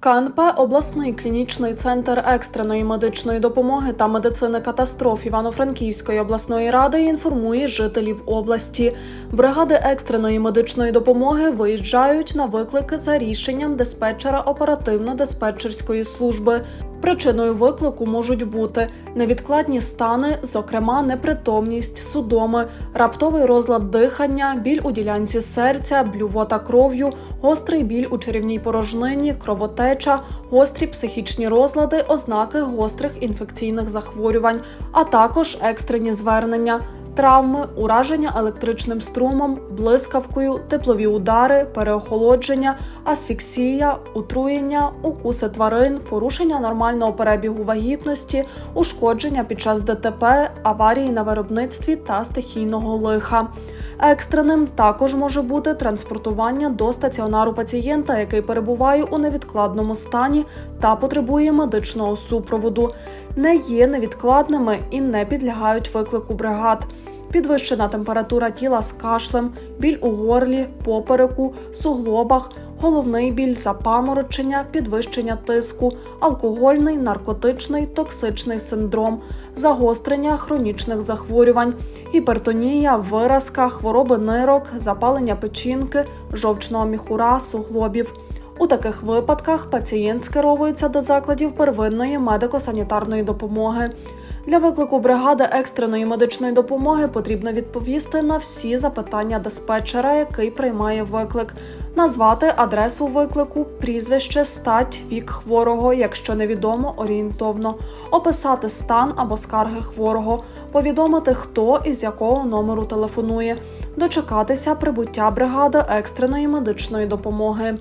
КНП обласний клінічний центр екстреної медичної допомоги та медицини катастроф Івано-Франківської обласної ради інформує жителів області. Бригади екстреної медичної допомоги виїжджають на виклики за рішенням диспетчера оперативно-диспетчерської служби. Причиною виклику можуть бути невідкладні стани, зокрема непритомність, судоми, раптовий розлад дихання, біль у ділянці серця, блювота кров'ю, гострий біль у черевній порожнині, кровотеча, гострі психічні розлади, ознаки гострих інфекційних захворювань, а також екстрені звернення. Травми, ураження електричним струмом, блискавкою, теплові удари, переохолодження, асфіксія, отруєння, укуси тварин, порушення нормального перебігу вагітності, ушкодження під час ДТП, аварії на виробництві та стихійного лиха. Екстреним також може бути транспортування до стаціонару пацієнта, який перебуває у невідкладному стані та потребує медичного супроводу. Не є невідкладними і не підлягають виклику бригад. Підвищена температура тіла з кашлем, біль у горлі, попереку, суглобах, головний біль, запаморочення, підвищення тиску, алкогольний, наркотичний, токсичний синдром, загострення хронічних захворювань, гіпертонія, виразка, хвороби нирок, запалення печінки, жовчного міхура, суглобів. У таких випадках пацієнт скеровується до закладів первинної медико-санітарної допомоги. Для виклику бригади екстреної медичної допомоги потрібно відповісти на всі запитання диспетчера, який приймає виклик, назвати адресу виклику, прізвище, стать, вік хворого, якщо невідомо орієнтовно, описати стан або скарги хворого, повідомити, хто і з якого номеру телефонує, дочекатися прибуття бригади екстреної медичної допомоги.